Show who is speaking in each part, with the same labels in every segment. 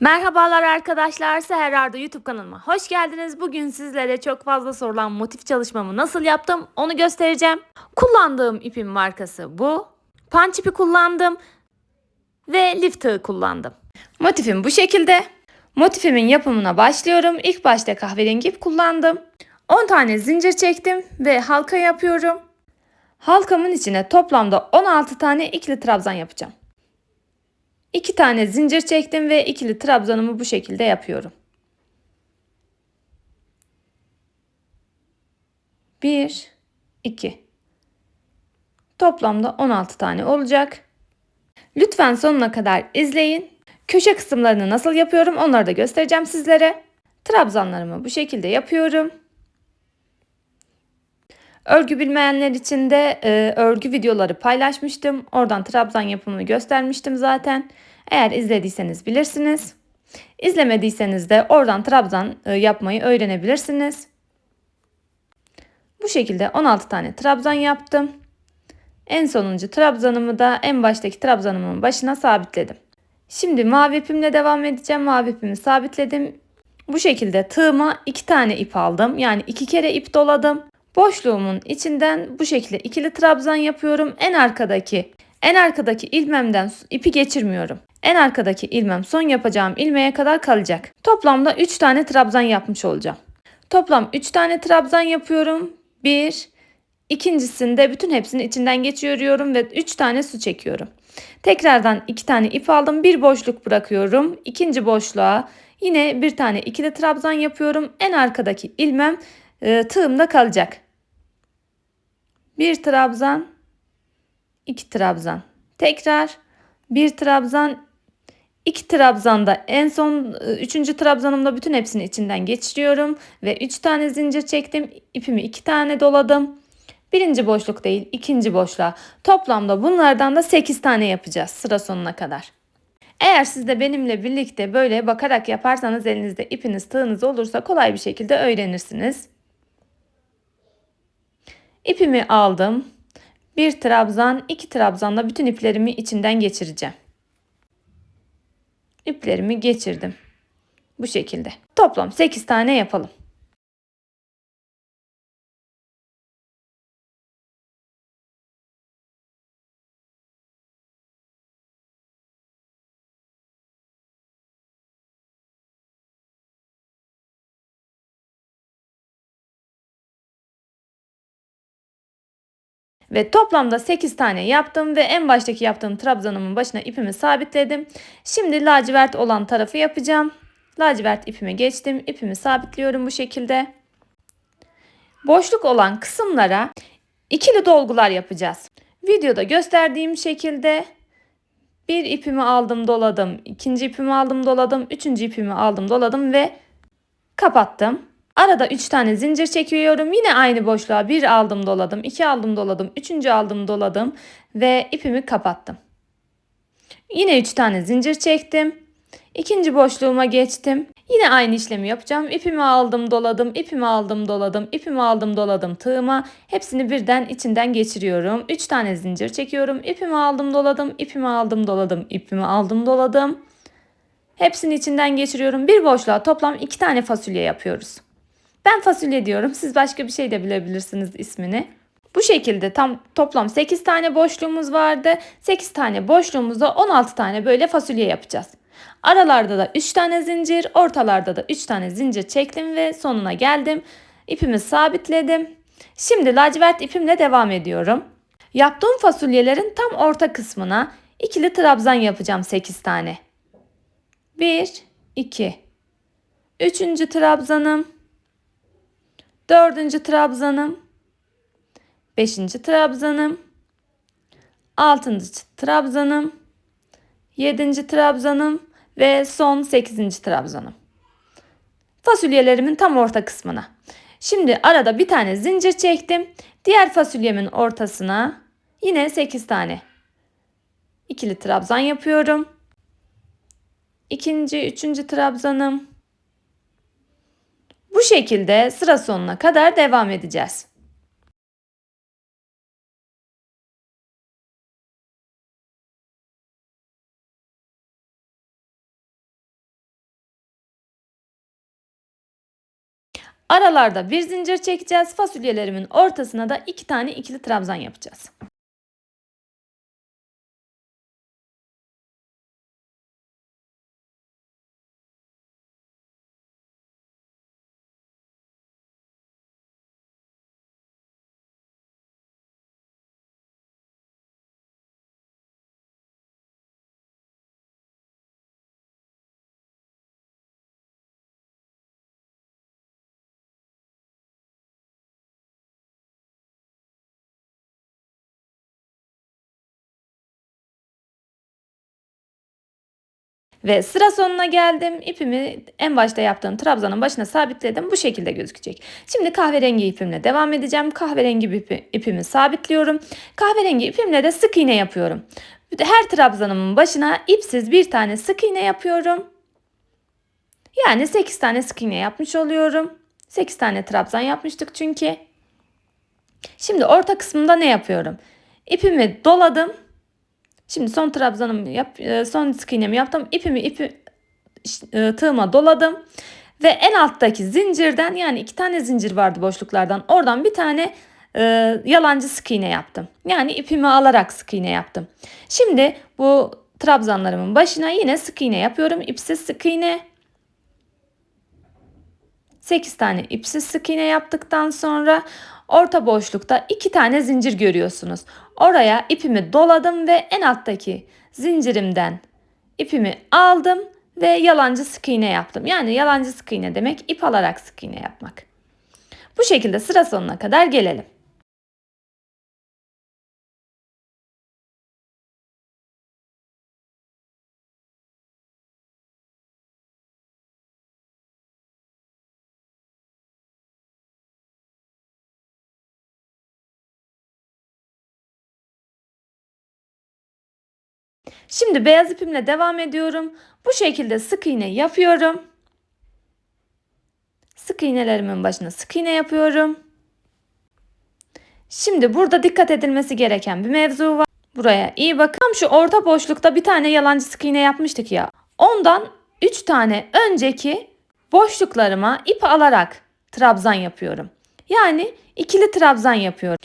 Speaker 1: Merhabalar arkadaşlar, Seher Arda YouTube kanalıma hoş geldiniz. Bugün sizlere çok fazla sorulan motif çalışmamı nasıl yaptım onu göstereceğim. Kullandığım ipin markası bu. Punch ipi kullandım ve lif tığı kullandım. Motifim bu şekilde. Motifimin yapımına başlıyorum. İlk başta kahverengi ip kullandım. 10 tane zincir çektim ve halka yapıyorum. Halkamın içine toplamda 16 tane ikili trabzan yapacağım. 2 tane zincir çektim ve ikili trabzanımı bu şekilde yapıyorum. 1 2 Toplamda 16 tane olacak. Lütfen sonuna kadar izleyin. Köşe kısımlarını nasıl yapıyorum onları da göstereceğim sizlere. Trabzanlarımı bu şekilde yapıyorum. Örgü bilmeyenler için de e, örgü videoları paylaşmıştım. Oradan trabzan yapımını göstermiştim zaten. Eğer izlediyseniz bilirsiniz. İzlemediyseniz de oradan trabzan e, yapmayı öğrenebilirsiniz. Bu şekilde 16 tane trabzan yaptım. En sonuncu trabzanımı da en baştaki trabzanımın başına sabitledim. Şimdi mavi ipimle devam edeceğim. Mavi ipimi sabitledim. Bu şekilde tığıma iki tane ip aldım. Yani iki kere ip doladım. Boşluğumun içinden bu şekilde ikili trabzan yapıyorum. En arkadaki en arkadaki ilmemden ipi geçirmiyorum. En arkadaki ilmem son yapacağım ilmeğe kadar kalacak. Toplamda 3 tane trabzan yapmış olacağım. Toplam 3 tane trabzan yapıyorum. 1 İkincisinde bütün hepsini içinden geçiriyorum ve 3 tane su çekiyorum. Tekrardan 2 tane ip aldım. Bir boşluk bırakıyorum. İkinci boşluğa yine bir tane ikili trabzan yapıyorum. En arkadaki ilmem e, tığımda kalacak. Bir trabzan, iki trabzan. Tekrar bir trabzan, iki trabzanda en son e, üçüncü trabzanımda bütün hepsini içinden geçiriyorum ve üç tane zincir çektim. İpimi iki tane doladım. Birinci boşluk değil, ikinci boşluğa. Toplamda bunlardan da 8 tane yapacağız sıra sonuna kadar. Eğer siz de benimle birlikte böyle bakarak yaparsanız elinizde ipiniz tığınız olursa kolay bir şekilde öğrenirsiniz. İpimi aldım. Bir trabzan, iki trabzanla bütün iplerimi içinden geçireceğim. İplerimi geçirdim. Bu şekilde. Toplam 8 tane yapalım. Ve toplamda 8 tane yaptım ve en baştaki yaptığım trabzanımın başına ipimi sabitledim. Şimdi lacivert olan tarafı yapacağım. Lacivert ipime geçtim. İpimi sabitliyorum bu şekilde. Boşluk olan kısımlara ikili dolgular yapacağız. Videoda gösterdiğim şekilde bir ipimi aldım doladım, ikinci ipimi aldım doladım, üçüncü ipimi aldım doladım ve kapattım. Arada 3 tane zincir çekiyorum. Yine aynı boşluğa 1 aldım doladım, 2 aldım doladım, 3. aldım doladım ve ipimi kapattım. Yine 3 tane zincir çektim. İkinci boşluğuma geçtim. Yine aynı işlemi yapacağım. İpimi aldım, doladım, ipimi aldım, doladım, ipimi aldım, doladım tığıma. Hepsini birden içinden geçiriyorum. 3 tane zincir çekiyorum. İpimi aldım, doladım, ipimi aldım, doladım, ipimi aldım, doladım. Hepsini içinden geçiriyorum. Bir boşluğa toplam 2 tane fasulye yapıyoruz. Ben fasulye diyorum. Siz başka bir şey de bilebilirsiniz ismini. Bu şekilde tam toplam 8 tane boşluğumuz vardı. 8 tane boşluğumuzda 16 tane böyle fasulye yapacağız. Aralarda da 3 tane zincir, ortalarda da 3 tane zincir çektim ve sonuna geldim. İpimi sabitledim. Şimdi lacivert ipimle devam ediyorum. Yaptığım fasulyelerin tam orta kısmına ikili trabzan yapacağım 8 tane. 1 2 Üçüncü trabzanım Dördüncü trabzanım. Beşinci trabzanım. Altıncı trabzanım. Yedinci trabzanım. Ve son sekizinci trabzanım. Fasulyelerimin tam orta kısmına. Şimdi arada bir tane zincir çektim. Diğer fasulyemin ortasına yine 8 tane ikili trabzan yapıyorum. İkinci, üçüncü trabzanım. Bu şekilde sıra sonuna kadar devam edeceğiz. Aralarda bir zincir çekeceğiz. Fasulyelerimin ortasına da iki tane ikili trabzan yapacağız. Ve sıra sonuna geldim. İpimi en başta yaptığım trabzanın başına sabitledim. Bu şekilde gözükecek. Şimdi kahverengi ipimle devam edeceğim. Kahverengi ipi, ipimi sabitliyorum. Kahverengi ipimle de sık iğne yapıyorum. Her trabzanımın başına ipsiz bir tane sık iğne yapıyorum. Yani 8 tane sık iğne yapmış oluyorum. 8 tane trabzan yapmıştık çünkü. Şimdi orta kısmında ne yapıyorum? İpimi doladım. Şimdi son trabzanımı yap, e, son sık iğnemi yaptım. İpimi ipi e, tığıma doladım. Ve en alttaki zincirden yani iki tane zincir vardı boşluklardan. Oradan bir tane e, yalancı sık iğne yaptım. Yani ipimi alarak sık iğne yaptım. Şimdi bu trabzanlarımın başına yine sık iğne yapıyorum. İpsiz sık iğne. 8 tane ipsiz sık iğne yaptıktan sonra orta boşlukta 2 tane zincir görüyorsunuz. Oraya ipimi doladım ve en alttaki zincirimden ipimi aldım ve yalancı sık iğne yaptım. Yani yalancı sık iğne demek ip alarak sık iğne yapmak. Bu şekilde sıra sonuna kadar gelelim. Şimdi beyaz ipimle devam ediyorum. Bu şekilde sık iğne yapıyorum. Sık iğnelerimin başına sık iğne yapıyorum. Şimdi burada dikkat edilmesi gereken bir mevzu var. Buraya iyi bakın. Tam şu orta boşlukta bir tane yalancı sık iğne yapmıştık ya. Ondan 3 tane önceki boşluklarıma ip alarak trabzan yapıyorum. Yani ikili trabzan yapıyorum.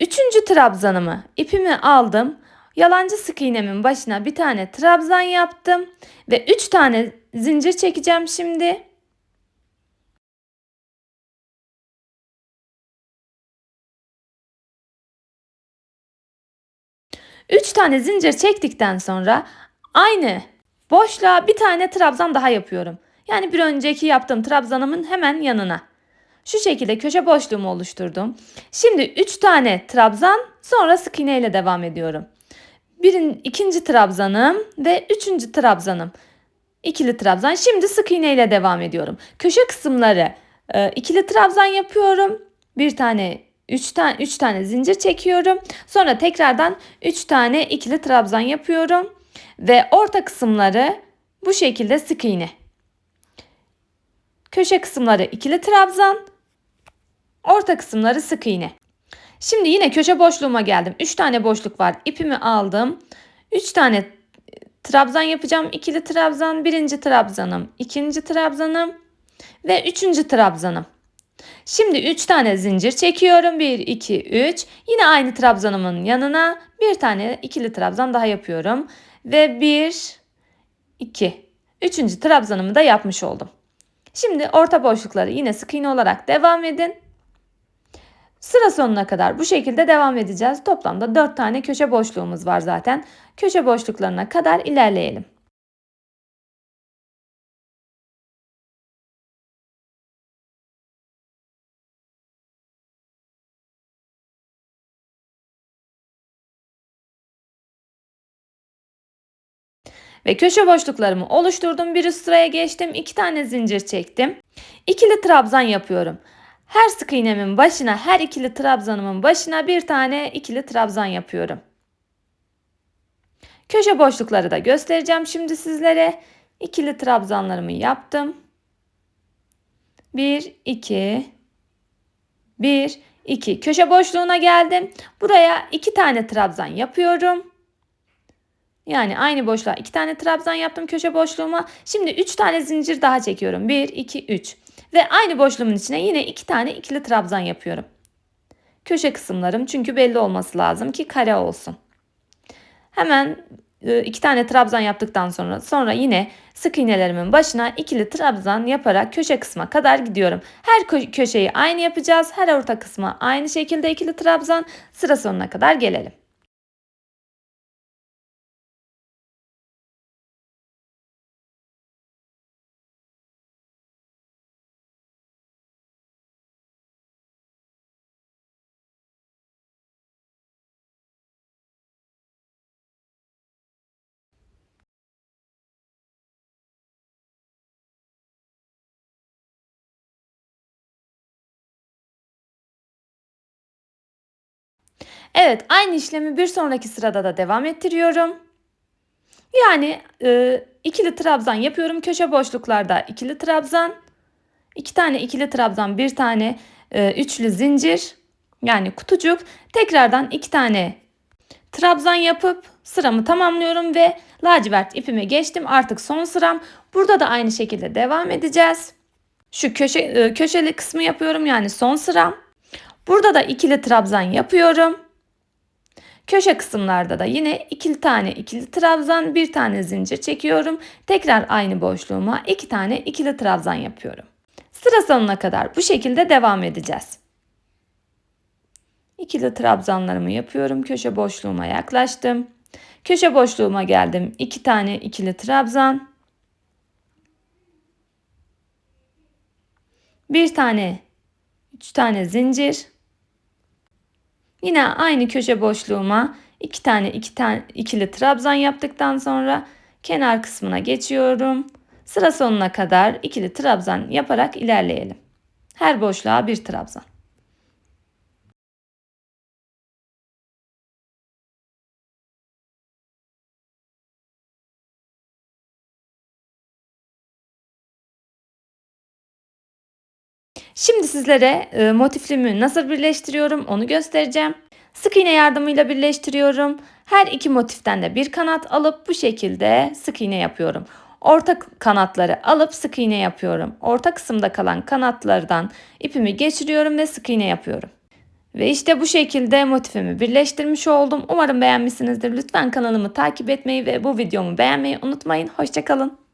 Speaker 1: Üçüncü trabzanımı ipimi aldım. Yalancı sık iğnemin başına bir tane trabzan yaptım ve 3 tane zincir çekeceğim şimdi. Üç tane zincir çektikten sonra aynı boşluğa bir tane trabzan daha yapıyorum. Yani bir önceki yaptığım trabzanımın hemen yanına. Şu şekilde köşe boşluğumu oluşturdum. Şimdi 3 tane trabzan sonra sık iğne ile devam ediyorum. Birin, ikinci trabzanım ve üçüncü trabzanım. İkili trabzan. Şimdi sık iğne ile devam ediyorum. Köşe kısımları e, ikili trabzan yapıyorum. Bir tane 3 tane 3 tane zincir çekiyorum. Sonra tekrardan 3 tane ikili trabzan yapıyorum ve orta kısımları bu şekilde sık iğne. Köşe kısımları ikili trabzan, orta kısımları sık iğne. Şimdi yine köşe boşluğuma geldim. 3 tane boşluk var. İpimi aldım. 3 tane trabzan yapacağım. İkili trabzan, birinci trabzanım, ikinci trabzanım ve üçüncü trabzanım. Şimdi 3 tane zincir çekiyorum. 1, 2, 3. Yine aynı trabzanımın yanına bir tane ikili trabzan daha yapıyorum. Ve 1, 2. Üçüncü trabzanımı da yapmış oldum. Şimdi orta boşlukları yine sık iğne olarak devam edin. Sıra sonuna kadar bu şekilde devam edeceğiz. Toplamda 4 tane köşe boşluğumuz var zaten. Köşe boşluklarına kadar ilerleyelim. Ve köşe boşluklarımı oluşturdum. Bir üst sıraya geçtim. iki tane zincir çektim. İkili trabzan yapıyorum. Her sık iğnemin başına, her ikili trabzanımın başına bir tane ikili trabzan yapıyorum. Köşe boşlukları da göstereceğim şimdi sizlere. İkili trabzanlarımı yaptım. 1 2 1 2 köşe boşluğuna geldim. Buraya iki tane trabzan yapıyorum. Yani aynı boşluğa iki tane trabzan yaptım köşe boşluğuma. Şimdi üç tane zincir daha çekiyorum. 1 2 3. Ve aynı boşluğumun içine yine iki tane ikili trabzan yapıyorum. Köşe kısımlarım çünkü belli olması lazım ki kare olsun. Hemen e, iki tane trabzan yaptıktan sonra sonra yine sık iğnelerimin başına ikili trabzan yaparak köşe kısma kadar gidiyorum. Her köşeyi aynı yapacağız. Her orta kısma aynı şekilde ikili trabzan sıra sonuna kadar gelelim. Evet aynı işlemi bir sonraki sırada da devam ettiriyorum. Yani e, ikili trabzan yapıyorum. Köşe boşluklarda ikili trabzan. iki tane ikili trabzan, bir tane e, üçlü zincir. Yani kutucuk. Tekrardan iki tane trabzan yapıp sıramı tamamlıyorum ve lacivert ipime geçtim. Artık son sıram. Burada da aynı şekilde devam edeceğiz. Şu köşe e, köşeli kısmı yapıyorum yani son sıram. Burada da ikili trabzan yapıyorum. Köşe kısımlarda da yine ikili tane ikili trabzan, bir tane zincir çekiyorum. Tekrar aynı boşluğuma iki tane ikili trabzan yapıyorum. Sıra sonuna kadar bu şekilde devam edeceğiz. İkili trabzanlarımı yapıyorum. Köşe boşluğuma yaklaştım. Köşe boşluğuma geldim. İki tane ikili trabzan. Bir tane, üç tane zincir. Yine aynı köşe boşluğuma iki tane iki tane ikili trabzan yaptıktan sonra kenar kısmına geçiyorum. Sıra sonuna kadar ikili trabzan yaparak ilerleyelim. Her boşluğa bir trabzan. Şimdi sizlere e, motifimi nasıl birleştiriyorum onu göstereceğim. Sık iğne yardımıyla birleştiriyorum. Her iki motiften de bir kanat alıp bu şekilde sık iğne yapıyorum. Orta kanatları alıp sık iğne yapıyorum. Orta kısımda kalan kanatlardan ipimi geçiriyorum ve sık iğne yapıyorum. Ve işte bu şekilde motifimi birleştirmiş oldum. Umarım beğenmişsinizdir. Lütfen kanalımı takip etmeyi ve bu videomu beğenmeyi unutmayın. Hoşçakalın.